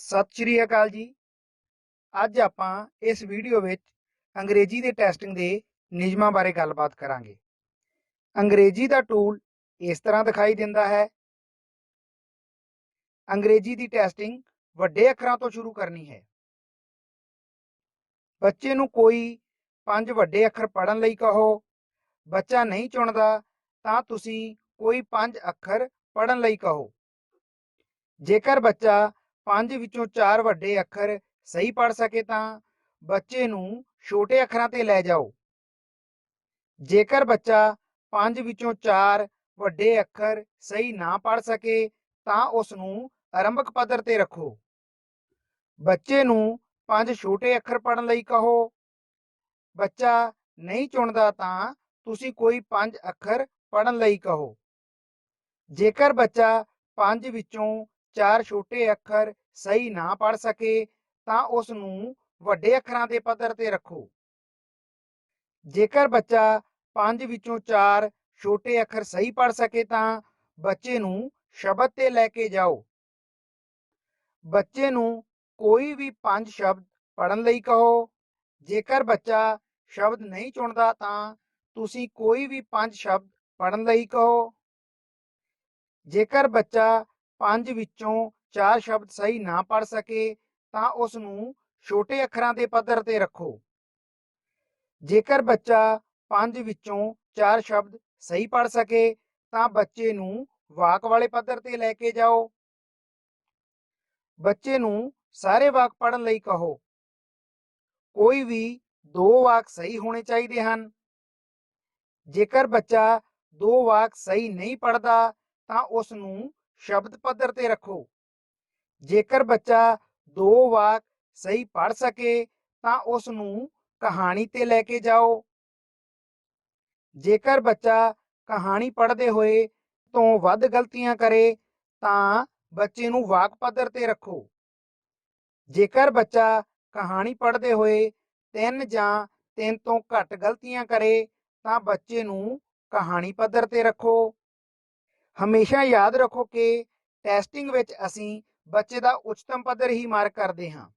ਸਤਿ ਸ਼੍ਰੀ ਅਕਾਲ ਜੀ। ਅੱਜ ਆਪਾਂ ਇਸ ਵੀਡੀਓ ਵਿੱਚ ਅੰਗਰੇਜ਼ੀ ਦੇ ਟੈਸਟਿੰਗ ਦੇ ਨਿਯਮਾਂ ਬਾਰੇ ਗੱਲਬਾਤ ਕਰਾਂਗੇ। ਅੰਗਰੇਜ਼ੀ ਦਾ ਟੂਲ ਇਸ ਤਰ੍ਹਾਂ ਦਿਖਾਈ ਦਿੰਦਾ ਹੈ। ਅੰਗਰੇਜ਼ੀ ਦੀ ਟੈਸਟਿੰਗ ਵੱਡੇ ਅੱਖਰਾਂ ਤੋਂ ਸ਼ੁਰੂ ਕਰਨੀ ਹੈ। ਬੱਚੇ ਨੂੰ ਕੋਈ ਪੰਜ ਵੱਡੇ ਅੱਖਰ ਪੜ੍ਹਨ ਲਈ ਕਹੋ। ਬੱਚਾ ਨਹੀਂ ਚੁਣਦਾ ਤਾਂ ਤੁਸੀਂ ਕੋਈ ਪੰਜ ਅੱਖਰ ਪੜ੍ਹਨ ਲਈ ਕਹੋ। ਜੇਕਰ ਬੱਚਾ ਪੰਜ ਵਿੱਚੋਂ ਚਾਰ ਵੱਡੇ ਅੱਖਰ ਸਹੀ ਪੜ੍ਹ ਸਕੇ ਤਾਂ ਬੱਚੇ ਨੂੰ ਛੋਟੇ ਅੱਖਰਾਂ ਤੇ ਲੈ ਜਾਓ। ਜੇਕਰ ਬੱਚਾ ਪੰਜ ਵਿੱਚੋਂ ਚਾਰ ਵੱਡੇ ਅੱਖਰ ਸਹੀ ਨਾ ਪੜ ਸਕੇ ਤਾਂ ਉਸ ਨੂੰ ਆਰੰਭਕ ਪੱਧਰ ਤੇ ਰੱਖੋ। ਬੱਚੇ ਨੂੰ ਪੰਜ ਛੋਟੇ ਅੱਖਰ ਪੜ੍ਹਨ ਲਈ ਕਹੋ। ਬੱਚਾ ਨਹੀਂ ਚੁਣਦਾ ਤਾਂ ਤੁਸੀਂ ਕੋਈ ਪੰਜ ਅੱਖਰ ਪੜਨ ਲਈ ਕਹੋ। ਜੇਕਰ ਬੱਚਾ ਪੰਜ ਵਿੱਚੋਂ ਚਾਰ ਛੋਟੇ ਅੱਖਰ ਸਹੀ ਨਾ ਪੜ ਸਕੇ ਤਾਂ ਉਸ ਨੂੰ ਵੱਡੇ ਅੱਖਰਾਂ ਦੇ ਪੱਧਰ ਤੇ ਰੱਖੋ। ਜੇਕਰ ਬੱਚਾ ਪੰਜ ਵਿੱਚੋਂ ਚਾਰ ਛੋਟੇ ਅੱਖਰ ਸਹੀ ਪੜ੍ਹ ਸਕੇ ਤਾਂ ਬੱਚੇ ਨੂੰ ਸ਼ਬਦ ਤੇ ਲੈ ਕੇ ਜਾਓ। ਬੱਚੇ ਨੂੰ ਕੋਈ ਵੀ ਪੰਜ ਸ਼ਬਦ ਪੜਨ ਲਈ ਕਹੋ। ਜੇਕਰ ਬੱਚਾ ਸ਼ਬਦ ਨਹੀਂ ਚੁਣਦਾ ਤਾਂ ਤੁਸੀਂ ਕੋਈ ਵੀ ਪੰਜ ਸ਼ਬਦ ਪੜਨ ਲਈ ਕਹੋ। ਜੇਕਰ ਬੱਚਾ ਪੰਜ ਵਿੱਚੋਂ ਚਾਰ ਸ਼ਬਦ ਸਹੀ ਨਾ ਪੜ ਸਕੇ ਤਾਂ ਉਸ ਨੂੰ ਛੋਟੇ ਅੱਖਰਾਂ ਦੇ ਪੱਧਰ ਤੇ ਰੱਖੋ। ਜੇਕਰ ਬੱਚਾ ਪੰਜ ਵਿੱਚੋਂ ਚਾਰ ਸ਼ਬਦ ਸਹੀ ਪੜ੍ਹ ਸਕੇ ਤਾਂ ਬੱਚੇ ਨੂੰ ਵਾਕ ਵਾਲੇ ਪੱਧਰ ਤੇ ਲੈ ਕੇ ਜਾਓ। ਬੱਚੇ ਨੂੰ ਸਾਰੇ ਵਾਕ ਪੜਨ ਲਈ ਕਹੋ। ਕੋਈ ਵੀ ਦੋ ਵਾਕ ਸਹੀ ਹੋਣੇ ਚਾਹੀਦੇ ਹਨ। ਜੇਕਰ ਬੱਚਾ ਦੋ ਵਾਕ ਸਹੀ ਨਹੀਂ ਪੜ੍ਹਦਾ ਤਾਂ ਉਸ ਨੂੰ ਸ਼ਬਦ ਪੱਧਰ ਤੇ ਰੱਖੋ। ਜੇਕਰ ਬੱਚਾ ਦੋ ਵਾਕ ਸਹੀ ਪੜ੍ਹ ਸਕੇ, ਤਾਂ ਉਸ ਨੂੰ ਕਹਾਣੀ ਤੇ ਲੈ ਕੇ ਜਾਓ। ਜੇਕਰ ਬੱਚਾ ਕਹਾਣੀ ਪੜ੍ਹਦੇ ਹੋਏ ਤੋਂ ਵੱਧ ਗਲਤੀਆਂ ਕਰੇ, ਤਾਂ ਬੱਚੇ ਨੂੰ ਵਾਕ ਪੱਧਰ ਤੇ ਰੱਖੋ। ਜੇਕਰ ਬੱਚਾ ਕਹਾਣੀ ਪੜ੍ਹਦੇ ਹੋਏ ਤਿੰਨ ਜਾਂ ਤਿੰਨ ਤੋਂ ਘੱਟ ਗਲਤੀਆਂ ਕਰੇ, ਤਾਂ ਬੱਚੇ ਨੂੰ ਕਹਾਣੀ ਪੱਧਰ ਤੇ ਰੱਖੋ। ਹਮੇਸ਼ਾ ਯਾਦ ਰੱਖੋ ਕਿ ਟੈਸਟਿੰਗ ਵਿੱਚ ਅਸੀਂ ਬੱਚੇ ਦਾ ਉੱਚਤਮ ਪੱਧਰ ਹੀ ਮਾਰਕ ਕਰਦੇ ਹਾਂ।